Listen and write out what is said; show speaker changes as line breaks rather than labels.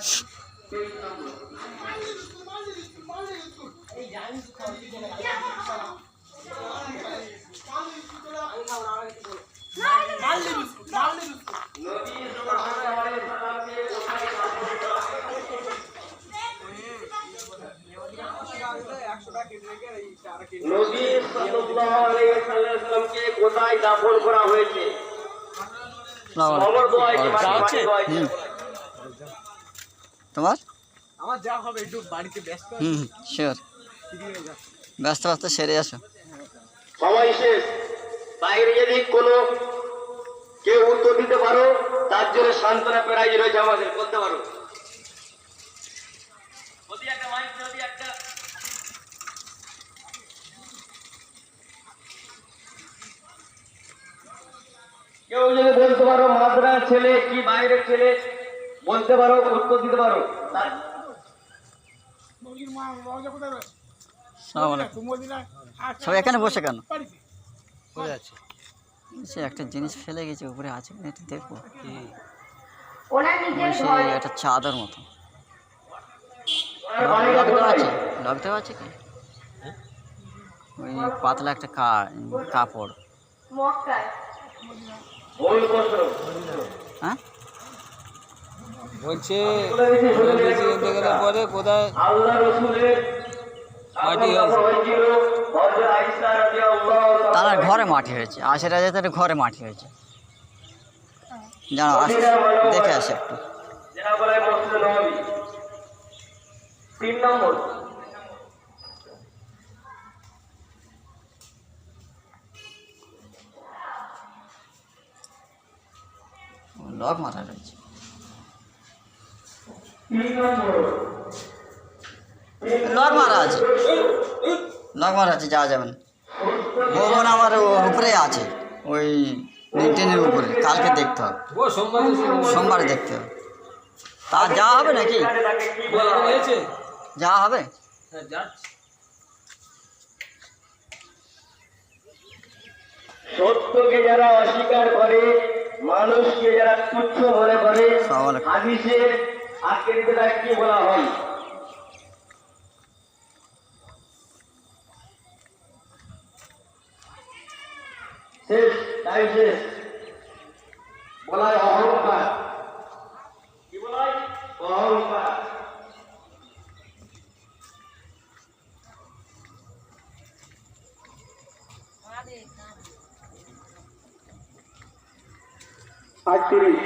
Shh. কোথায় দাফন করা হয়েছে? খবর দেওয়া হয়েছে
তোমার?
আমার যা হবে একটু বাড়িতে ব্যস্ত
হুম শিওর। ব্যস্ত ব্যস্ত সেরে আসো।
সবাই শেষ। বাইরে যদি কোনো কেউ উত্তর দিতে পারো তার জন্য সান্ত্বনা প্রাইজ রয়েছে আমাদের বলতে পারো। কেউ যদি বলতে পারো মাদ্রার ছেলে কি বাইরের ছেলে? বলতে পারো উত্তর দিতে পারো।
সবাই এখানে বসে কেন? সে একটা জিনিস ফেলে গেছে উপরে আছে একটু দেখব। একটা চাদর মতো। আছে? লক দেওয়া আছে কি? ওই পাতলা একটা কা- কাপড়। হ্যাঁ?
বলছে পরে কোথায়? মাটি
তার ঘরে মাটি হয়েছে। আশি রাজা তার ঘরে মাটি হয়েছে। জানো আস- দেখে আসে একটু।
তিন নম্বর।
লক মারা রয়েছে। মারা আছে মারা আছে যাওয়া যাবে না। ভবন আমার উপরে আছে। ওই ট্রেনের উপরে। কালকে দেখতে হবে।
সোমবার
দেখতে হবে। তা যাওয়া হবে নাকি? যাওয়া হবে?
সত্যকে যারা অস্বীকার করে মানুষকে যারা তুচ্ছ মনে করে হাদিসের আখেরিতে তাকে কি বলা হয়? শেষ টাইম শেষ। বলা হয় অহংকার। কি বলা হয় অহংকার। আটত্রিশ